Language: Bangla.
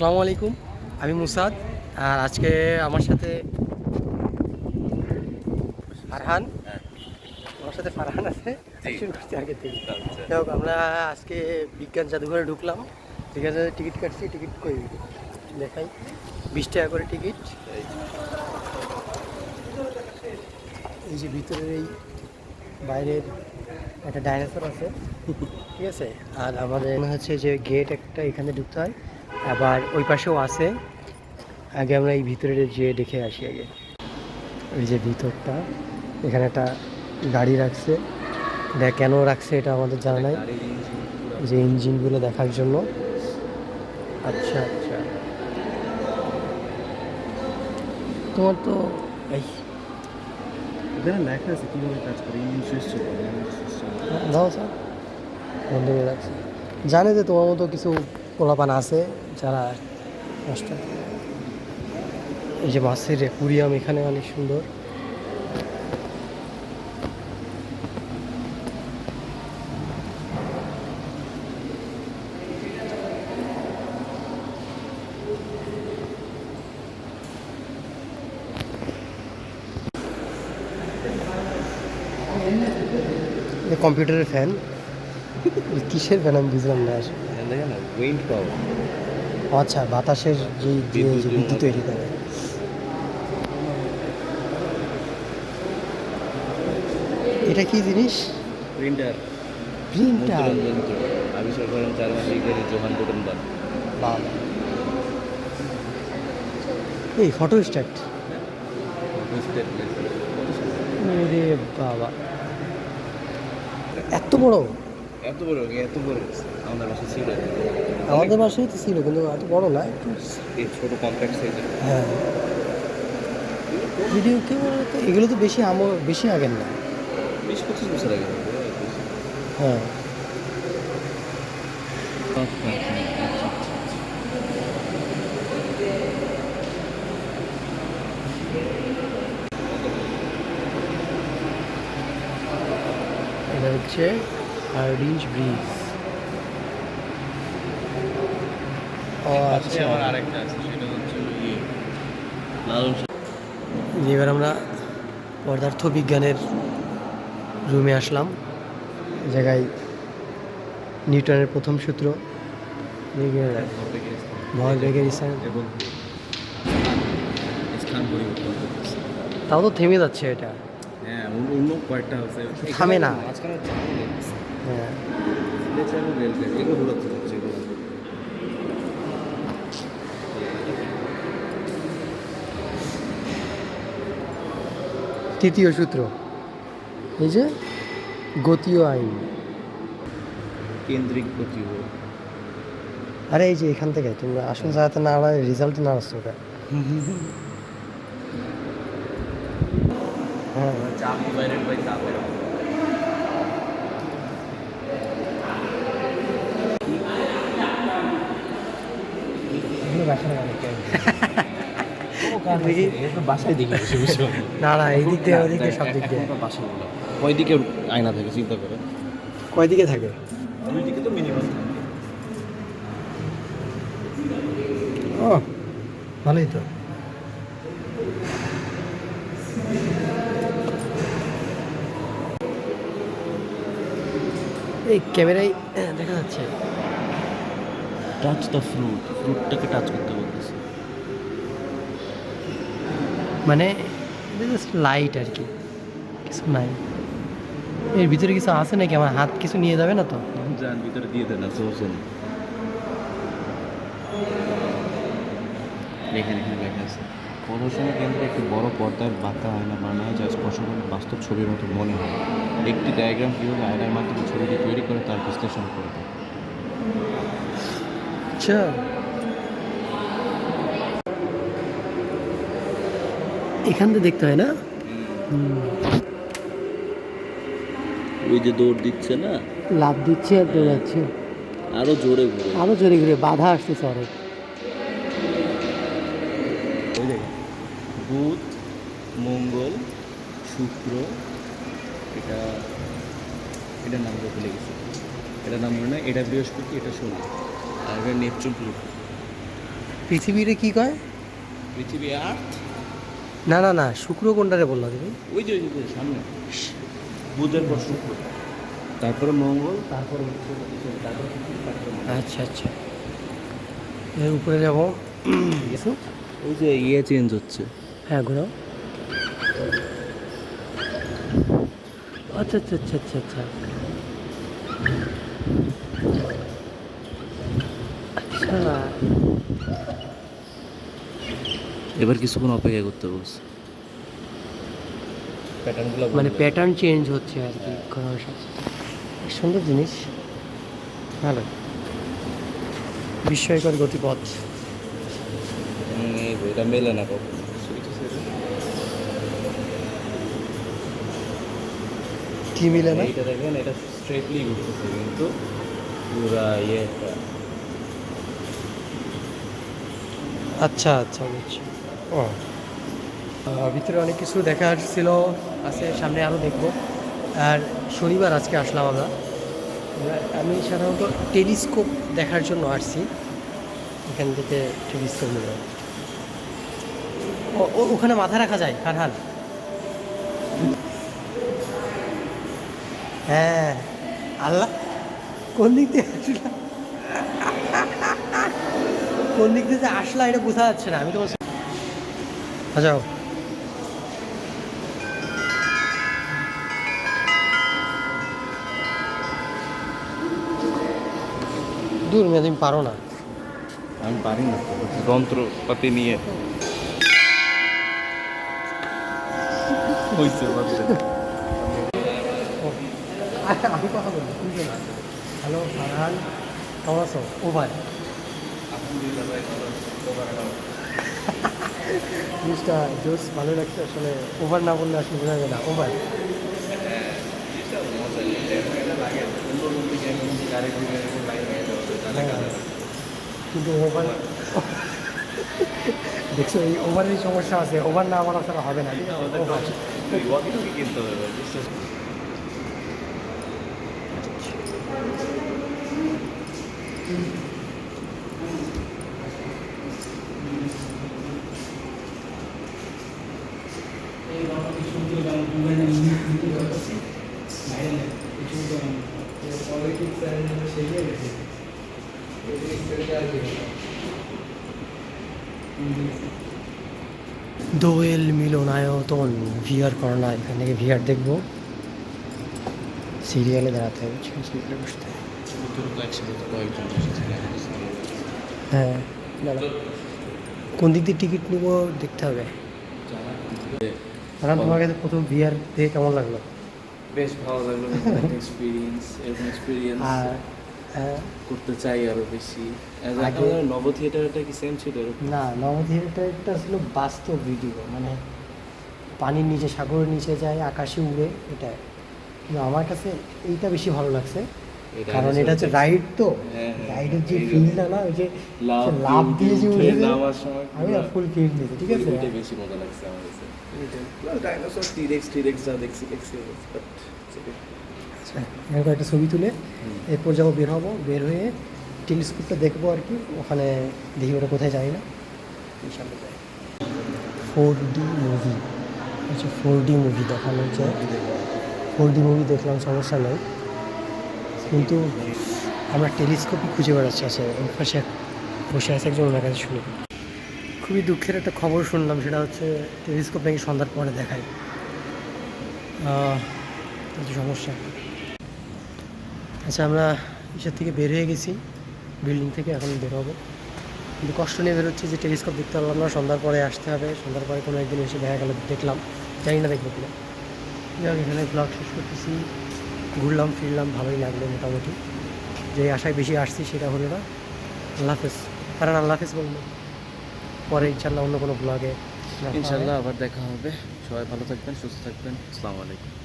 আসসালামু আলাইকুম আমি মুসাদ আর আজকে আমার সাথে ফারহান। আমার সাথে ফারহান আছে করছি আগে থেকে। যাই হোক আমরা আজকে বিজ্ঞান জাদুঘরে ঢুকলাম। ঠিক আছে টিকিট কাটছি টিকিট কই? দেখাই। বিশ টাকা করে টিকিট। এই যে ভিতরের এই বাইরের একটা ডাইনোসর আছে। ঠিক আছে? আর আমাদের মনে হচ্ছে যে গেট একটা এখানে ঢুকতে হয়। আবার ওই পাশেও আছে। আগে আমরা এই ভিতরে যে দেখে আসি আগে। এই যে ভিতরটা এখানে একটা গাড়ি রাখছে। এটা কেন রাখছে এটা আমাদের জানা নাই। যে ইঞ্জিনগুলো দেখার জন্য। আচ্ছা আচ্ছা। তোমার তো এই এখানে লেখা আছে কীভাবে কাজ করে দাও স্যার বন্ধ করে রাখছি। জানে যে তোমার মতো কিছু পোলাপান আছে, যারা নষ্ট এই যে মাছের অ্যাকুরিয়াম এখানে অনেক সুন্দর কম্পিউটারের ফ্যান কিসের ফ্যান আমি বুঝলাম না আসলে। দেখেন না উইন্ড পাওয়ার আচ্ছা বাতাসের যে বিদ্যুৎ তৈরি করে। এটা কি জিনিস? প্রিন্টার প্রিন্টার আবিষ্কার করেন চার মাস বিজ্ঞানী জোহান গুটেনবার্গ বাবা এই ফটো স্ট্যাট রে বাবা। এত বড়? এত বড় এত বড়। আমাদের বাসা ছিল। আমাদের বাসায় তো ছিল কিন্তু এত বড় না একটু ছোট কম্প্যাক্ট সাইজের হ্যাঁ। ভিডিও ক্যামেরা তো এগুলো তো বেশি আমল বেশি আগের না। বিশ পঁচিশ বছর আগে হ্যাঁ। এটা হচ্ছে হার্ডিঞ্জ ব্রিজ আচ্ছা। আমার আরেকটা আছে সেটা হচ্ছে লালন এবার আমরা পদার্থ বিজ্ঞানের রুমে আসলাম। জায়গায় নিউটনের প্রথম সূত্র। ভরবেগের স্থান তাও তো থেমে যাচ্ছে এটা। হ্যাঁ থামে না। হ্যাঁ চালু রেল ট্রেন এগুলো ঘুরাচ্ছে হচ্ছে এগুলো তৃতীয় সূত্র। এই যে গতীয় আইন। কেন্দ্রিক গতি আরে এই যে এখান থেকে তোমরা আসল জায়গাতে না রেজাল্ট না আসছো ওটা। হ্যাঁ। বাসায় দেখি বসে বসে। না না এই দিক দিয়ে ওই দিক দিয়ে সব দিক দিয়ে। বাসায় কয় দিকে আয়না থাকে চিন্তা করে। কয় দিকে থাকে? দুই দিকে তো মিনিমাম ও ভালোই তো। এই ক্যামেরায় দেখা যাচ্ছে। টাচ দ্য ফ্রুট ফ্রুটটাকে টাচ করতে বলতেছে মানে জাস্ট লাইট আর কি। কিছু নাই। এর ভিতরে কিছু আছে নাকি? আমার হাত কিছু নিয়ে যাবে না তো? যান ভিতরে দিয়ে দেন আর সোসেন এখানে এখানে লেখা আছে প্রদর্শনী কেন্দ্রে একটি বড় পর্দায় বাঁকা আয়না বানায় যা স্পষ্টভাবে বাস্তব ছবির মতো মনে হয়। একটি ডায়াগ্রাম কীভাবে আয়নার মাধ্যমে ছবিটি তৈরি করে তার বিশ্লেষণ করবে আচ্ছা। এখান থেকে দেখতে হয় না? ওই যে দৌড় দিচ্ছে না? লাভ দিচ্ছে আর দৌড়াচ্ছে আরও জোরে ঘুরে। আরও জোরে ঘুরে বাধা আসতেছে অনেক বুধ মঙ্গল শুক্র এটা এটার নাম ভুলে গেছি। এটার নাম মনে হয় এটা বৃহস্পতি এটা শনি আর এটা নেপচুন প্লুটো। পৃথিবীরে কি কয়? পৃথিবী আর্থ না না না শুক্র কোনটারে বললা তুমি। ওই যে সামনে। বুধের পর শুক্র। তারপরে মঙ্গল তারপরে। আচ্ছা আচ্ছা। এর উপরে যাব। ওই যে ইয়ে চেঞ্জ হচ্ছে। হ্যাঁ ঘোরাও। আচ্ছা আচ্ছা আচ্ছা আচ্ছা আচ্ছা। আচ্ছা। এবার কিছুক্ষণ অপেক্ষা করতে বলছে মানে প্যাটার্ন চেঞ্জ হচ্ছে আর কি ঘোরানোর সাথে। সুন্দর জিনিস। ভালো। বিস্ময়কর গতিপথ। এটা মেলে না কখন। কি মিলে না? এইটা দেখেন এটা স্ট্রেটলি ঘুরতেছে কিন্তু পুরা ইয়ে আচ্ছা আচ্ছা বুঝছি। ও। ভিতরে অনেক কিছু দেখার ছিল আছে, সামনে আরও দেখব। আর শনিবার আজকে আসলাম আমরা। আমি সাধারণত টেলিস্কোপ দেখার জন্য আসছি। এখান থেকে টেলিস্কোপ ও- ওখানে মাথা রাখা যায় কারহাল হ্যাঁ আল্লাহ, কোন দিক দিয়ে আসলাম কোন দিক যে আসলা, এটা বোঝা যাচ্ছে না। আমি তো আচ্ছা দূর মেয়ে তুমি পারো না। আমি পারি না। যন্ত্রপাতি নিয়ে। হচ্ছে আমি কথা বলি বুঝলো না? হ্যালো ফারহান কেমন আছো? ওভার জিনিসটা জোস ভালো লাগছে আসলে ওভার না বললে আসলে বোঝা যায় না ওভার কিন্তু ওভার দেখছ এই ওভারের সমস্যা আছে ওভার না আমার আসলে হবে না। কিনতে দোয়েল মিলনায়তন ভিআর করোনা এখান থেকে ভিআর দেখব। সিরিয়ালে দাঁড়াতে হবে সিরিয়ালে বসতে হ্যাঁ দাঁড়া কোন দিক দিয়ে টিকিট নিব দেখতে হবে। কারণ তোমার কাছে প্রথম ভিআর দেখে কেমন লাগল? বেশ ভালো লাগল এক্সপিরিয়েন্স এরকম এক্সপিরিয়েন্স আর করতে চাই আরও বেশি। নব থিয়েটারটা কি সেম ছিল না নবথিয়েটার একটা ছিল বাস্তব ভিডিও মানে পানির নিচে সাগরের নিচে যায় আকাশে উড়ে এটা কিন্তু আমার কাছে এইটা বেশি ভালো লাগছে কারণ এটা হচ্ছে রাইড তো। হ্যাঁ, হ্যাঁ, রাইডের যে ফিলটা না ওই যে লাভ দিয়ে যে উঠে আমি না ফুল ফিল দিয়েছি ঠিক আছে? ওইটাই বেশি মজা লাগছে আমার কাছে। ডাইনোসর টিরেক্স টিরেক্স যা দেখছি দেখছি বাট আচ্ছা এরকম একটা ছবি তুলে এরপর যাব বের হব বের হয়ে টেলিস্কোপটা দেখব আর কি ওখানে দেখি ওটা কোথায় যাই না। ফোর ডি মুভি আচ্ছা ফোর ডি মুভি দেখানো হচ্ছে। ফোর ডি মুভি দেখলাম সমস্যা নেই। কিন্তু আমরা টেলিস্কোপই খুঁজে বেড়াচ্ছি আছে ওই পাশে বসে আছে একজন ওনার কাছে শুনি। খুবই দুঃখের একটা খবর শুনলাম সেটা হচ্ছে টেলিস্কোপ নাকি সন্ধ্যার পরে দেখায়। সমস্যা। আচ্ছা আমরা ইসের থেকে বের হয়ে গেছি বিল্ডিং থেকে এখন বের হব। কিন্তু কষ্ট নিয়ে বেরোচ্ছি যে টেলিস্কোপ দেখতে পারলাম না সন্ধ্যার পরে আসতে হবে। সন্ধ্যার পরে কোনো একদিন এসে দেখা গেল দেখলাম। জানি না দেখব কিনা। যাই হোক, এখানে ব্লগ শেষ করতেছি। ঘুরলাম ফিরলাম ভালোই লাগল মোটামুটি। যে আশায় বেশি আসছি সেটা হলো না। আল্লাহ হাফেজ। কারণ আল্লাহ হাফেজ বলব। পরে ইনশাল্লাহ অন্য কোনো ব্লগে ইনশাল্লাহ আবার দেখা হবে। সবাই ভালো থাকবেন সুস্থ থাকবেন। আসসালামু আলাইকুম।